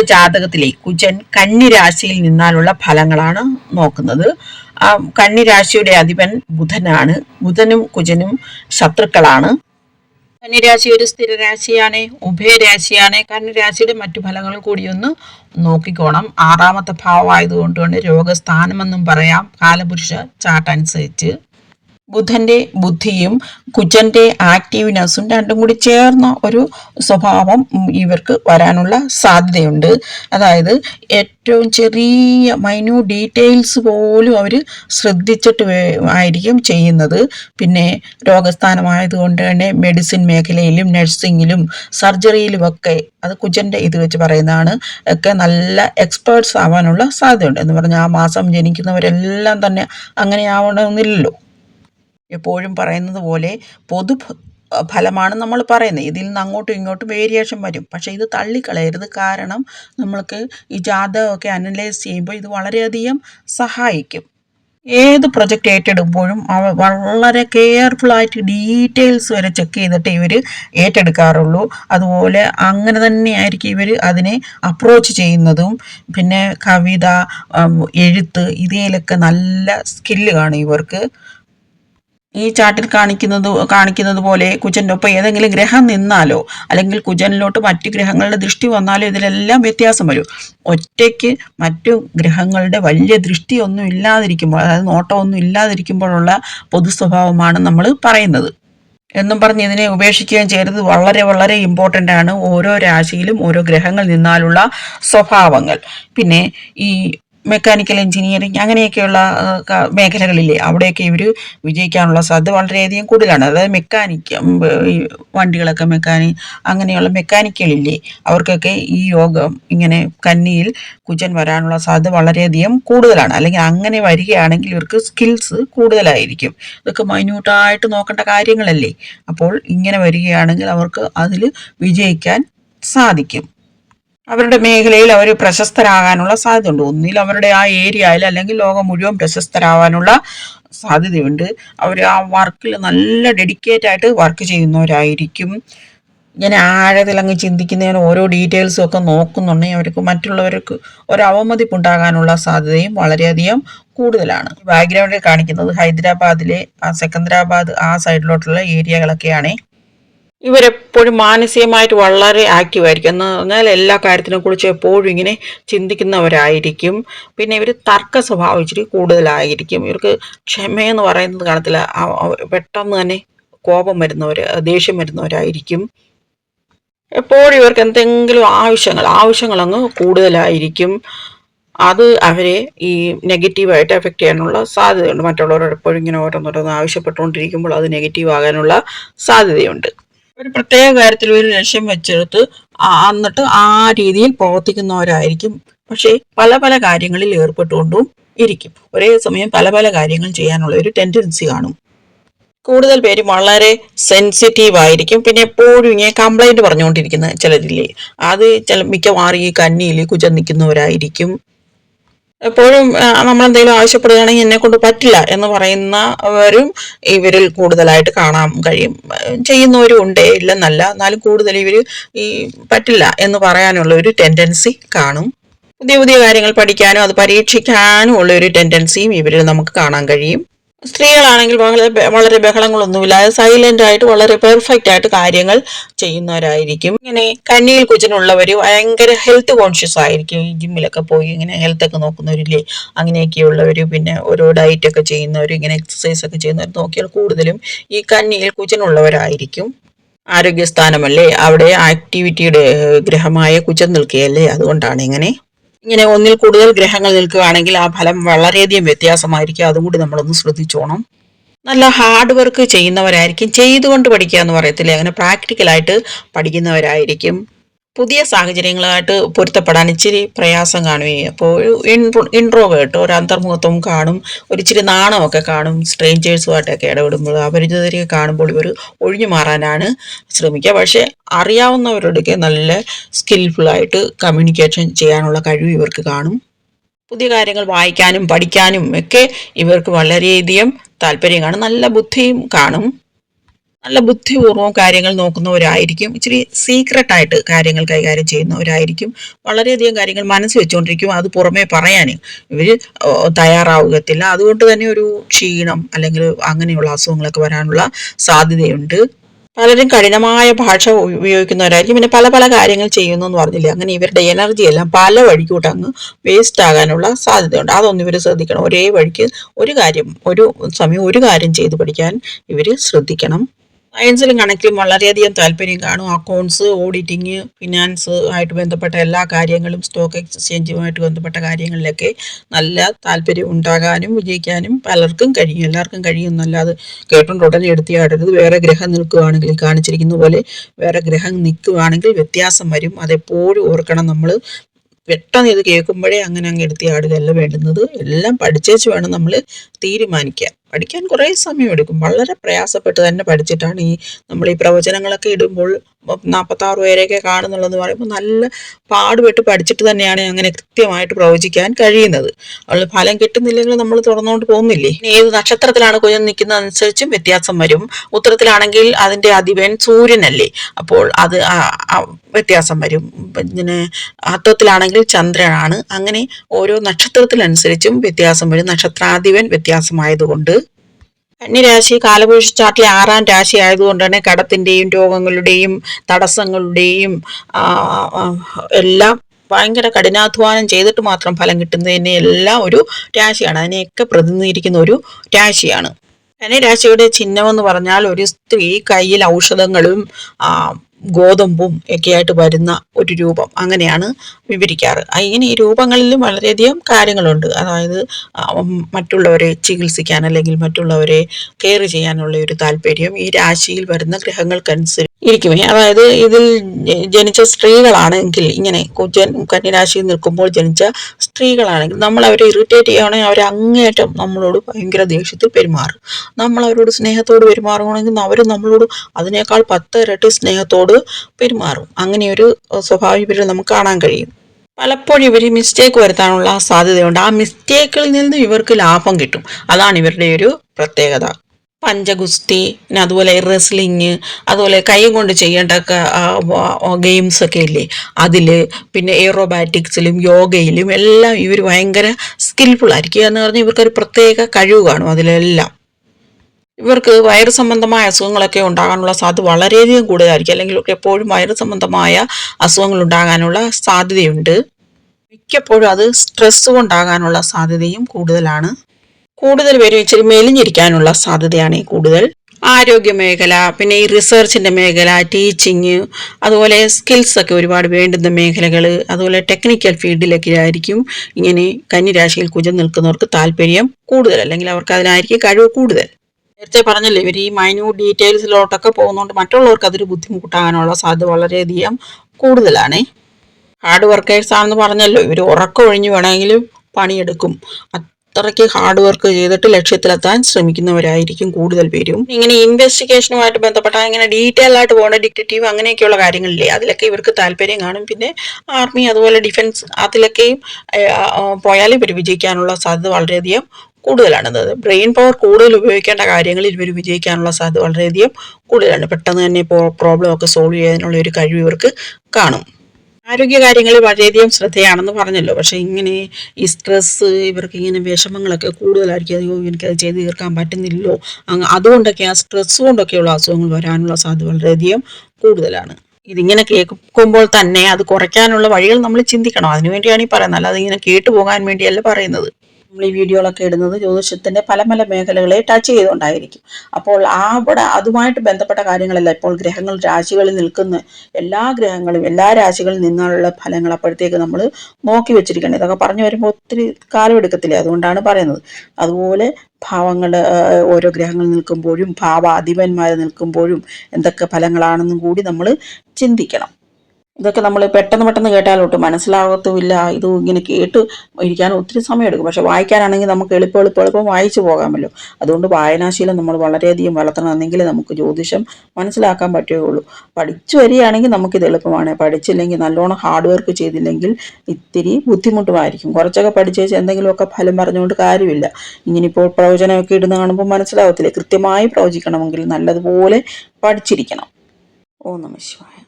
ഇവരുടെ ജാതകത്തിലെ കുജൻ കന്നിരാശിയിൽ നിന്നാലുള്ള ഫലങ്ങളാണ് നോക്കുന്നത്. ആ കന്നി രാശിയുടെ അധിപൻ ബുധനാണ്. ബുധനും കുജനും ശത്രുക്കളാണ്. കന്നിരാശി ഒരു സ്ഥിരരാശിയാണ് ഉഭയരാശിയാണ് കന്നിരാശിയുടെ മറ്റു ഫലങ്ങൾ കൂടി ഒന്ന് നോക്കിക്കോണം. ആറാമത്തെ ഭാവമായതുകൊണ്ട് രോഗസ്ഥാനമെന്നും പറയാം. കാലപുരുഷ ചാട്ടനുസരിച്ച്. ബുധന്റെ ബുദ്ധിയും കുജന്റെ ആക്റ്റീവ്നെസ്സും രണ്ടും കൂടി ചേർന്ന ഒരു സ്വഭാവം ഇവർക്ക് വരാനുള്ള സാധ്യതയുണ്ട്. അതായത് ഏറ്റവും ചെറിയ മൈന്യൂ ഡീറ്റെയിൽസ് പോലും അവർ ശ്രദ്ധിച്ചിട്ട് ആയിരിക്കും ചെയ്യുന്നത്. പിന്നെ രോഗസ്ഥാനമായതുകൊണ്ട് തന്നെ മെഡിസിൻ മേഖലയിലും നഴ്സിങ്ങിലും സർജറിയിലും ഒക്കെ അത് കുജന്റെ ഇത് വെച്ച് പറയുന്നതാണ്. ഒക്കെ നല്ല എക്സ്പേർട്സ് ആവാനുള്ള സാധ്യതയുണ്ട്. എന്ന് പറഞ്ഞാൽ ആ മാസം ജനിക്കുന്നവരെല്ലാം തന്നെ അങ്ങനെ ആവണമെന്നില്ലല്ലോ എപ്പോഴും പറയുന്നത് പോലെ പൊതു ഫലമാണ് നമ്മൾ പറയുന്നത്. ഇതിൽ നിന്ന് അങ്ങോട്ടും ഇങ്ങോട്ടും വേരിയേഷൻ വരും. പക്ഷേ ഇത് തള്ളിക്കളയരുത്. കാരണം നമ്മൾക്ക് ഈ ജാതകമൊക്കെ അനലൈസ് ചെയ്യുമ്പോൾ ഇത് വളരെയധികം സഹായിക്കും. ഏത് പ്രൊജക്റ്റ് ഏറ്റെടുക്കുമ്പോഴും വളരെ കെയർഫുൾ ആയിട്ട് ഡീറ്റെയിൽസ് വരെ ചെക്ക് ചെയ്തിട്ട് ഇവർ ഏറ്റെടുക്കാറുള്ളൂ. അതുപോലെ അങ്ങനെ തന്നെയായിരിക്കും ഇവർ അതിനെ അപ്രോച്ച് ചെയ്യുന്നതും. പിന്നെ കവിത എഴുത്ത് ഇതിലൊക്കെ നല്ല സ്കില്ല് കാണും ഇവർക്ക്. ഈ ചാട്ടിൽ കാണിക്കുന്നത് കാണിക്കുന്നത് പോലെ കുജന്റെ ഒപ്പം ഏതെങ്കിലും ഗ്രഹം നിന്നാലോ അല്ലെങ്കിൽ കുജനിലോട്ട് മറ്റു ഗ്രഹങ്ങളുടെ ദൃഷ്ടി വന്നാലോ ഇതിലെല്ലാം വ്യത്യാസം വരും. ഒറ്റയ്ക്ക് മറ്റു ഗ്രഹങ്ങളുടെ വലിയ ദൃഷ്ടിയൊന്നും ഇല്ലാതിരിക്കുമ്പോൾ അതായത് നോട്ടമൊന്നും ഇല്ലാതിരിക്കുമ്പോഴുള്ള പൊതു സ്വഭാവമാണ് നമ്മൾ പറയുന്നത്. എന്നും പറഞ്ഞ് ഇതിനെ ഉപേക്ഷിക്കുകയും ചെയ്യരുത്. വളരെ വളരെ ഇമ്പോർട്ടന്റ് ആണ് ഓരോ രാശിയിലും ഓരോ ഗ്രഹങ്ങൾ നിന്നാലുള്ള സ്വഭാവങ്ങൾ. പിന്നെ ഈ മെക്കാനിക്കൽ എഞ്ചിനീയറിങ് അങ്ങനെയൊക്കെയുള്ള മേഖലകളില്ലേ? അവിടെയൊക്കെ ഇവർ വിജയിക്കാനുള്ള സാധ്യത വളരെയധികം കൂടുതലാണ്. അതായത് ഈ വണ്ടികളൊക്കെ മെക്കാനിക് അങ്ങനെയുള്ള മെക്കാനിക്കുകളില്ലേ അവർക്കൊക്കെ ഈ യോഗം ഇങ്ങനെ കന്നിയിൽ കുജൻ വരാനുള്ള സാധ്യത വളരെയധികം കൂടുതലാണ്. അല്ലെങ്കിൽ അങ്ങനെ വരികയാണെങ്കിൽ ഇവർക്ക് സ്കിൽസ് കൂടുതലായിരിക്കും. ഇതൊക്കെ മൈന്യൂട്ടായിട്ട് നോക്കേണ്ട കാര്യങ്ങളല്ലേ? അപ്പോൾ ഇങ്ങനെ വരികയാണെങ്കിൽ അവർക്ക് അതിൽ വിജയിക്കാൻ സാധിക്കും. അവരുടെ മേഖലയിൽ അവർ പ്രശസ്തരാകാനുള്ള സാധ്യതയുണ്ട്. ഒന്നിൽ അവരുടെ ആ ഏരിയയിൽ അല്ലെങ്കിൽ ലോകം മുഴുവൻ പ്രശസ്തരാകാനുള്ള സാധ്യതയുണ്ട്. അവർ ആ വർക്കിൽ നല്ല ഡെഡിക്കേറ്റ് ആയിട്ട് വർക്ക് ചെയ്യുന്നവരായിരിക്കും. ഇങ്ങനെ ആഴത്തിൽ അങ്ങ് ചിന്തിക്കുന്നതിന് ഓരോ ഡീറ്റെയിൽസും ഒക്കെ നോക്കുന്നുണ്ടെങ്കിൽ അവർക്ക് മറ്റുള്ളവർക്ക് ഒരു അവമതിപ്പുണ്ടാകാനുള്ള സാധ്യതയും വളരെയധികം കൂടുതലാണ്. ബാക്ക്ഗ്രൗണ്ടിൽ കാണിക്കുന്നത് ഹൈദരാബാദിലെ സെക്കന്ദരാബാദ് ആ സൈഡിലോട്ടുള്ള ഏരിയകളൊക്കെയാണ് ഇവരെപ്പോഴും മാനസികമായിട്ട് വളരെ ആക്റ്റീവ് ആയിരിക്കും എന്ന് പറഞ്ഞാൽ എല്ലാ കാര്യത്തിനെ കുറിച്ച് എപ്പോഴും ഇങ്ങനെ ചിന്തിക്കുന്നവരായിരിക്കും. പിന്നെ ഇവർ തർക്ക സ്വഭാവം ഇച്ചിരി കൂടുതലായിരിക്കും. ഇവർക്ക് ക്ഷമയെന്ന് പറയുന്നത് കാണത്തില്ല. പെട്ടെന്ന് തന്നെ കോപം വരുന്നവർ ദേഷ്യം വരുന്നവരായിരിക്കും. എപ്പോഴും ഇവർക്ക് എന്തെങ്കിലും ആവശ്യങ്ങൾ ആവശ്യങ്ങളങ്ങ് കൂടുതലായിരിക്കും. അത് അവരെ ഈ നെഗറ്റീവായിട്ട് എഫക്റ്റ് ചെയ്യാനുള്ള സാധ്യതയുണ്ട്. മറ്റുള്ളവരോട് എപ്പോഴും ഇങ്ങനെ ഓരോന്നോരോന്ന് ആവശ്യപ്പെട്ടുകൊണ്ടിരിക്കുമ്പോൾ അത് നെഗറ്റീവ് ആകാനുള്ള സാധ്യതയുണ്ട്. ഒരു പ്രത്യേക കാര്യത്തിൽ ഒരു ലക്ഷ്യം വെച്ചെടുത്ത് എന്നിട്ട് ആ രീതിയിൽ പ്രവർത്തിക്കുന്നവരായിരിക്കും. പക്ഷേ പല പല കാര്യങ്ങളിൽ ഏർപ്പെട്ടുകൊണ്ടും ഇരിക്കും. ഒരേ സമയം പല പല കാര്യങ്ങൾ ചെയ്യാനുള്ള ഒരു ടെൻഡൻസി കാണും. കൂടുതൽ പേരും വളരെ സെൻസിറ്റീവ് ആയിരിക്കും. പിന്നെ എപ്പോഴും ഇങ്ങനെ കംപ്ലൈന്റ് പറഞ്ഞുകൊണ്ടിരിക്കുന്ന ചിലരില്ലേ? അത് ചില മിക്കവാറും ഈ കന്നിയിൽ കുജം നിൽക്കുന്നവരായിരിക്കും എപ്പോഴും നമ്മൾ എന്തെങ്കിലും ആവശ്യപ്പെടുകയാണെങ്കിൽ എന്നെ കൊണ്ട് പറ്റില്ല എന്ന് പറയുന്നവരും ഇവരിൽ കൂടുതലായിട്ട് കാണാൻ കഴിയും. ചെയ്യുന്നവരും ഉണ്ട് ഇല്ലെന്നല്ല എന്നാലും കൂടുതൽ ഇവർ ഈ പറ്റില്ല എന്ന് പറയാനുള്ള ഒരു ടെൻഡൻസി കാണും. പുതിയ പുതിയ കാര്യങ്ങൾ പഠിക്കാനും അത് പരീക്ഷിക്കാനും ഉള്ള ഒരു ടെൻഡൻസിയും ഇവരിൽ നമുക്ക് കാണാൻ കഴിയും. സ്ത്രീകളാണെങ്കിൽ വളരെ വളരെ ബഹളങ്ങളൊന്നുമില്ലാതെ സൈലന്റ് ആയിട്ട് വളരെ പെർഫെക്റ്റ് ആയിട്ട് കാര്യങ്ങൾ ചെയ്യുന്നവരായിരിക്കും. ഇങ്ങനെ കന്നിയിൽ കുച്ചനുള്ളവർ ഭയങ്കര ഹെൽത്ത് കോൺഷ്യസ് ആയിരിക്കും. ജിമ്മിലൊക്കെ പോയി ഇങ്ങനെ ഹെൽത്ത് ഒക്കെ നോക്കുന്നവരില്ലേ? അങ്ങനെയൊക്കെയുള്ളവർ പിന്നെ ഓരോ ഡയറ്റ് ഒക്കെ ചെയ്യുന്നവർ ഇങ്ങനെ എക്സസൈസ് ഒക്കെ ചെയ്യുന്നവർ നോക്കിയാൽ കൂടുതലും ഈ കന്നിയിൽ കുച്ചനുള്ളവരായിരിക്കും ആരോഗ്യസ്ഥാനമല്ലേ? അവിടെ ആക്ടിവിറ്റിയുടെ ഗ്രഹമായ കുജം നിൽക്കുകയല്ലേ? അതുകൊണ്ടാണ് ഇങ്ങനെ ഇങ്ങനെ ഒന്നിൽ കൂടുതൽ ഗ്രഹങ്ങൾ നിൽക്കുകയാണെങ്കിൽ ആ ഫലം വളരെയധികം വ്യത്യാസമായിരിക്കും. അതും കൂടി നമ്മളൊന്ന് ശ്രദ്ധിച്ചോണം. നല്ല ഹാർഡ് വർക്ക് ചെയ്യുന്നവരായിരിക്കും. ചെയ്തുകൊണ്ട് പഠിക്കുക എന്ന് പറയത്തില്ലേ? അങ്ങനെ പ്രാക്ടിക്കലായിട്ട് പഠിക്കുന്നവരായിരിക്കും. പുതിയ സാഹചര്യങ്ങളായിട്ട് പൊരുത്തപ്പെടാൻ ഇച്ചിരി പ്രയാസം കാണുകയും അപ്പോൾ ഇൻട്രോവേർട്ട് ഒരു അന്തർമുഖത്വം കാണും ഒരു ഇച്ചിരി നാണമൊക്കെ കാണും സ്ട്രേഞ്ചേഴ്സുമായിട്ടൊക്കെ ഇടപെടുമ്പോൾ അപരിചിതരെ കാണുമ്പോൾ ഇവർ ഒഴിഞ്ഞു മാറാനാണ് ശ്രമിക്കുക. പക്ഷേ അറിയാവുന്നവരോടൊക്കെ നല്ല സ്കിൽഫുള്ളായിട്ട് കമ്മ്യൂണിക്കേഷൻ ചെയ്യാനുള്ള കഴിവ് ഇവർക്ക് കാണും. പുതിയ കാര്യങ്ങൾ വായിക്കാനും പഠിക്കാനും ഒക്കെ ഇവർക്ക് വളരെയധികം താല്പര്യം കാണും. നല്ല ബുദ്ധിയും കാണും. നല്ല ബുദ്ധിപൂർവം കാര്യങ്ങൾ നോക്കുന്നവരായിരിക്കും. ഇച്ചിരി സീക്രട്ട് ആയിട്ട് കാര്യങ്ങൾ കൈകാര്യം ചെയ്യുന്നവരായിരിക്കും. വളരെയധികം കാര്യങ്ങൾ മനസ്സ് വെച്ചുകൊണ്ടിരിക്കും അത് പുറമേ പറയാൻ ഇവർ തയ്യാറാവുകത്തില്ല. അതുകൊണ്ട് തന്നെ ഒരു ക്ഷീണം അല്ലെങ്കിൽ അങ്ങനെയുള്ള അസുഖങ്ങളൊക്കെ വരാനുള്ള സാധ്യതയുണ്ട്. പലരും കഠിനമായ ഭാഷ ഉപയോഗിക്കുന്നവരായിരിക്കും. പിന്നെ പല പല കാര്യങ്ങൾ ചെയ്യുന്നു എന്ന് പറഞ്ഞില്ല? അങ്ങനെ ഇവരുടെ എനർജി എല്ലാം പല വഴിക്കൂട്ട് അങ്ങ് വേസ്റ്റ് ആകാനുള്ള സാധ്യതയുണ്ട്. അതൊന്നും ഇവർ ശ്രദ്ധിക്കണം. ഒരേ വഴിക്ക് ഒരു കാര്യം ഒരു സമയം ഒരു കാര്യം ചെയ്ത് പഠിക്കാൻ ഇവർ ശ്രദ്ധിക്കണം. സയൻസിലും കണക്കിലും വളരെയധികം താല്പര്യം കാണും. അക്കൗണ്ട്സ് ഓഡിറ്റിങ് ഫിനാൻസ് ആയിട്ട് ബന്ധപ്പെട്ട എല്ലാ കാര്യങ്ങളും സ്റ്റോക്ക് എക്സ്ചേഞ്ചുമായിട്ട് ബന്ധപ്പെട്ട കാര്യങ്ങളിലൊക്കെ നല്ല താല്പര്യം ഉണ്ടാകാനും വിജയിക്കാനും പലർക്കും കഴിയും. എല്ലാവർക്കും കഴിയും എന്നല്ലാതെ കേട്ടോണ്ട് ഉടനെ എടുത്തിയാടരുത് വേറെ ഗ്രഹം നിൽക്കുകയാണെങ്കിൽ കാണിച്ചിരിക്കുന്ന പോലെ വേറെ ഗ്രഹം നിൽക്കുകയാണെങ്കിൽ വ്യത്യാസം വരും. അതെപ്പോഴും ഓർക്കണം നമ്മൾ പെട്ടെന്ന് ഇത് കേൾക്കുമ്പോഴേ അങ്ങനെ അങ്ങ് എടുത്തിയാടുകയല്ല വേണ്ടുന്നത്. എല്ലാം പഠിച്ചേച്ച് വേണം നമ്മൾ തീരുമാനിക്കാൻ. പഠിക്കാൻ കുറേ സമയമെടുക്കും. വളരെ പ്രയാസപ്പെട്ട് തന്നെ പഠിച്ചിട്ടാണ് ഈ നമ്മൾ ഈ പ്രവചനങ്ങളൊക്കെ ഇടുമ്പോൾ നാൽപ്പത്താറ് പേരെയൊക്കെ കാണുന്നുള്ളതെന്ന് പറയുമ്പോൾ നല്ല പാടുപെട്ട് പഠിച്ചിട്ട് തന്നെയാണ് അങ്ങനെ കൃത്യമായിട്ട് പ്രവചിക്കാൻ കഴിയുന്നത്. അവൾ ഫലം കിട്ടുന്നില്ലെങ്കിൽ നമ്മൾ തുറന്നുകൊണ്ട് പോകുന്നില്ലേ? ഏത് നക്ഷത്രത്തിലാണ് കുഞ്ഞൻ നിൽക്കുന്നതനുസരിച്ചും വ്യത്യാസം വരും. ഉത്തരത്തിലാണെങ്കിൽ അതിന്റെ അധിപൻ സൂര്യനല്ലേ? അപ്പോൾ അത് വ്യത്യാസം വരും. പിന്നെ അത്വത്തിലാണെങ്കിൽ ചന്ദ്രനാണ്. അങ്ങനെ ഓരോ നക്ഷത്രത്തിനനുസരിച്ചും വ്യത്യാസം വരും. നക്ഷത്രാധിപൻ വ്യത്യാസമായതുകൊണ്ട് കന്നിരാശി കാലപുരുഷ ചാർട്ടിലെ ആറാം രാശി ആയതുകൊണ്ട് തന്നെ കടത്തിന്റെയും രോഗങ്ങളുടെയും തടസ്സങ്ങളുടെയും എല്ലാം ഭയങ്കര കഠിനാധ്വാനം ചെയ്തിട്ട് മാത്രം ഫലം കിട്ടുന്നതിനെ എല്ലാം ഒരു രാശിയാണ്. അതിനെയൊക്കെ പ്രതിനിധീകരിക്കുന്ന ഒരു രാശിയാണ്. കന്നിരാശിയുടെ ചിഹ്നമെന്ന് പറഞ്ഞാൽ ഒരു സ്ത്രീ കയ്യിൽ ഔഷധങ്ങളും ഗോതമ്പും ഒക്കെയായിട്ട് വരുന്ന ഒരു രൂപം അങ്ങനെയാണ് വിവരിക്കാറ്. ഇങ്ങനെ ഈ രൂപങ്ങളിലും വളരെയധികം കാര്യങ്ങളുണ്ട്. അതായത് മറ്റുള്ളവരെ ചികിത്സിക്കാൻ അല്ലെങ്കിൽ മറ്റുള്ളവരെ കെയർ ചെയ്യാനുള്ള ഒരു താല്പര്യം ഈ രാശിയിൽ വരുന്ന ഗ്രഹങ്ങൾക്കനുസരിച്ച് ഇരിക്കുമേ അതായത് ഇതിൽ ജനിച്ച സ്ത്രീകളാണെങ്കിൽ ഇങ്ങനെ കന്യരാശിയിൽ നിൽക്കുമ്പോൾ ജനിച്ച സ്ത്രീകളാണെങ്കിൽ നമ്മൾ അവരെ ഇറിറ്റേറ്റ് ചെയ്യുകയാണെങ്കിൽ അവരെ അങ്ങേറ്റം നമ്മളോട് ഭയങ്കര ദേഷ്യത്തിൽ പെരുമാറും. നമ്മൾ അവരോട് സ്നേഹത്തോട് പെരുമാറുകയാണെങ്കിൽ അവർ നമ്മളോട് അതിനേക്കാൾ പത്ത് ഇരട്ടി സ്നേഹത്തോട് പെരുമാറും. അങ്ങനെയൊരു സ്വഭാവം ഇവരിൽ നമുക്ക് കാണാൻ കഴിയും. പലപ്പോഴും ഇവർ മിസ്റ്റേക്ക് വരുത്താനുള്ള സാധ്യതയുണ്ട്. ആ മിസ്റ്റേക്കിൽ നിന്ന് ഇവർക്ക് ലാഭം കിട്ടും. അതാണ് ഇവരുടെ ഒരു പ്രത്യേകത. പഞ്ചഗുസ്തി പിന്നെ അതുപോലെ റെസ്ലിങ് അതുപോലെ കൈ കൊണ്ട് ചെയ്യേണ്ട ഗെയിംസ് ഒക്കെ ഇല്ലേ? അതിൽ പിന്നെ എയറോബാറ്റിക്സിലും യോഗയിലും എല്ലാം ഇവർ ഭയങ്കര സ്കിൽഫുൾ ആയിരിക്കും എന്ന് പറഞ്ഞാൽ ഇവർക്കൊരു പ്രത്യേക കഴിവ് കാണും അതിലെല്ലാം. ഇവർക്ക് വയറ് സംബന്ധമായ അസുഖങ്ങളൊക്കെ ഉണ്ടാകാനുള്ള സാധ്യത വളരെയധികം കൂടുതലായിരിക്കും. അല്ലെങ്കിൽ എപ്പോഴും വയറ് സംബന്ധമായ അസുഖങ്ങൾ ഉണ്ടാകാനുള്ള സാധ്യതയുണ്ട്. മിക്കപ്പോഴും അത് സ്ട്രെസ് കൊണ്ടാകാനുള്ള സാധ്യതയും കൂടുതലാണ്. കൂടുതൽ പേരും ഇച്ചിരി മെലിഞ്ഞിരിക്കാനുള്ള സാധ്യതയാണ് ഈ കൂടുതൽ. ആരോഗ്യ മേഖല പിന്നെ ഈ റിസർച്ചിന്റെ മേഖല ടീച്ചിങ് അതുപോലെ സ്കിൽസ് ഒക്കെ ഒരുപാട് വേണ്ടുന്ന മേഖലകൾ അതുപോലെ ടെക്നിക്കൽ ഫീൽഡിലൊക്കെ ആയിരിക്കും ഇങ്ങനെ കന്നിരാശിയിൽ കുജം നിൽക്കുന്നവർക്ക് താല്പര്യം കൂടുതൽ അല്ലെങ്കിൽ അവർക്ക് അതിനായിരിക്കും കഴിവ് കൂടുതൽ. നേരത്തെ പറഞ്ഞല്ലേ ഇവർ ഈ മൈന്യൂട്ട് ഡീറ്റെയിൽസിലോട്ടൊക്കെ പോകുന്നതുകൊണ്ട് മറ്റുള്ളവർക്ക് അതൊരു ബുദ്ധിമുട്ടാകാനുള്ള സാധ്യത വളരെയധികം കൂടുതലാണ്. ഹാർഡ് വർക്കേഴ്സ് ആണെന്ന് പറഞ്ഞല്ലോ ഇവർ ഉറക്കം ഒഴിഞ്ഞു വേണമെങ്കിലും പണിയെടുക്കും. അത്രയ്ക്ക് ഹാർഡ് വർക്ക് ചെയ്തിട്ട് ലക്ഷ്യത്തിലെത്താൻ ശ്രമിക്കുന്നവരായിരിക്കും കൂടുതൽ പേരും. ഇങ്ങനെ ഇൻവെസ്റ്റിഗേഷനുമായിട്ട് ബന്ധപ്പെട്ട ഇങ്ങനെ ഡീറ്റെയിൽ ആയിട്ട് പോകുന്ന ഡിറ്റക്റ്റീവ് അങ്ങനെയൊക്കെയുള്ള കാര്യങ്ങളില്ലേ? അതിലൊക്കെ ഇവർക്ക് താല്പര്യം കാണും. പിന്നെ ആർമി അതുപോലെ ഡിഫൻസ് അതിലൊക്കെയും പോയാൽ ഇവർ വിജയിക്കാനുള്ള സാധ്യത വളരെയധികം കൂടുതലാണ്. ബ്രെയിൻ പവർ കൂടുതൽ ഉപയോഗിക്കേണ്ട കാര്യങ്ങളിൽ ഇവർ വിജയിക്കാനുള്ള സാധ്യത വളരെയധികം കൂടുതലാണ്. പെട്ടെന്ന് തന്നെ പ്രോബ്ലം ഒക്കെ സോൾവ് ചെയ്യാനുള്ള ഒരു കഴിവ് ഇവർക്ക് കാണും. ആരോഗ്യ കാര്യങ്ങളിൽ വളരെയധികം ശ്രദ്ധയാണെന്ന് പറഞ്ഞല്ലോ. പക്ഷെ ഇങ്ങനെ ഈ സ്ട്രെസ് ഇവർക്ക് ഇങ്ങനെ വിഷമങ്ങളൊക്കെ കൂടുതലായിരിക്കും. അയ്യോ എനിക്കത് ചെയ്ത് തീർക്കാൻ പറ്റുന്നില്ലല്ലോ. അങ്ങ് അതുകൊണ്ടൊക്കെ ആ സ്ട്രെസ് കൊണ്ടൊക്കെയുള്ള അസുഖങ്ങൾ വരാനുള്ള സാധ്യത വളരെയധികം കൂടുതലാണ്. ഇതിങ്ങനെ കേൾക്കുമ്പോൾ തന്നെ അത് കുറയ്ക്കാനുള്ള വഴികൾ നമ്മൾ ചിന്തിക്കണം. അതിനുവേണ്ടിയാണ് ഈ പറയുന്നത്. അല്ലാതെ ഇങ്ങനെ കേട്ടു പോകാൻ വേണ്ടിയല്ല പറയുന്നത്. നമ്മൾ ഈ വീഡിയോകളൊക്കെ ഇടുന്നത് ജ്യോതിഷത്തിന്റെ പല പല മേഖലകളെ ടച്ച് ചെയ്തുകൊണ്ടായിരിക്കും. അപ്പോൾ അവിടെ അതുമായിട്ട് ബന്ധപ്പെട്ട കാര്യങ്ങളല്ല. ഇപ്പോൾ ഗ്രഹങ്ങൾ രാശികളിൽ നിൽക്കുന്ന എല്ലാ ഗ്രഹങ്ങളും എല്ലാ രാശികളിൽ നിന്നുള്ള ഫലങ്ങൾ അപ്പോഴത്തേക്ക് നമ്മൾ നോക്കി വെച്ചിരിക്കണം. ഇതൊക്കെ പറഞ്ഞു വരുമ്പോൾ ഒത്തിരി കാലം എടുക്കത്തില്ലേ? അതുകൊണ്ടാണ് പറയുന്നത്. അതുപോലെ ഭാവങ്ങൾ ഓരോ ഗ്രഹങ്ങൾ നിൽക്കുമ്പോഴും ഭാവ അധിപന്മാർ നിൽക്കുമ്പോഴും എന്തൊക്കെ ഫലങ്ങളാണെന്നും കൂടി നമ്മൾ ചിന്തിക്കണം. ഇതൊക്കെ നമ്മൾ പെട്ടെന്ന് പെട്ടെന്ന് കേട്ടാലോട്ട് മനസ്സിലാകത്തുമില്ല. ഇത് ഇങ്ങനെ കേട്ട് ഇരിക്കാൻ ഒത്തിരി സമയമെടുക്കും. പക്ഷെ വായിക്കാനാണെങ്കിൽ നമുക്ക് എളുപ്പം എളുപ്പം എളുപ്പം വായിച്ചു പോകാമല്ലോ. അതുകൊണ്ട് വായനാശീലം നമ്മൾ വളരെയധികം വളർത്തണം എന്നെങ്കിൽ നമുക്ക് ജ്യോതിഷം മനസ്സിലാക്കാൻ പറ്റുകയുള്ളൂ. പഠിച്ചു വരികയാണെങ്കിൽ നമുക്കിത് എളുപ്പമാണ്. പഠിച്ചില്ലെങ്കിൽ നല്ലോണം ഹാർഡ് വർക്ക് ചെയ്തില്ലെങ്കിൽ ഇത്തിരി ബുദ്ധിമുട്ടുമായിരിക്കും. കുറച്ചൊക്കെ പഠിച്ചു വെച്ച് എന്തെങ്കിലുമൊക്കെ ഫലം പറഞ്ഞുകൊണ്ട് കാര്യമില്ല. ഇങ്ങനിപ്പോൾ പ്രവചനമൊക്കെ ഇടുന്ന കാണുമ്പോൾ മനസ്സിലാവത്തില്ലേ. കൃത്യമായി പ്രവചിക്കണമെങ്കിൽ നല്ലതുപോലെ പഠിച്ചിരിക്കണം. ഓ നമ ശിവായ.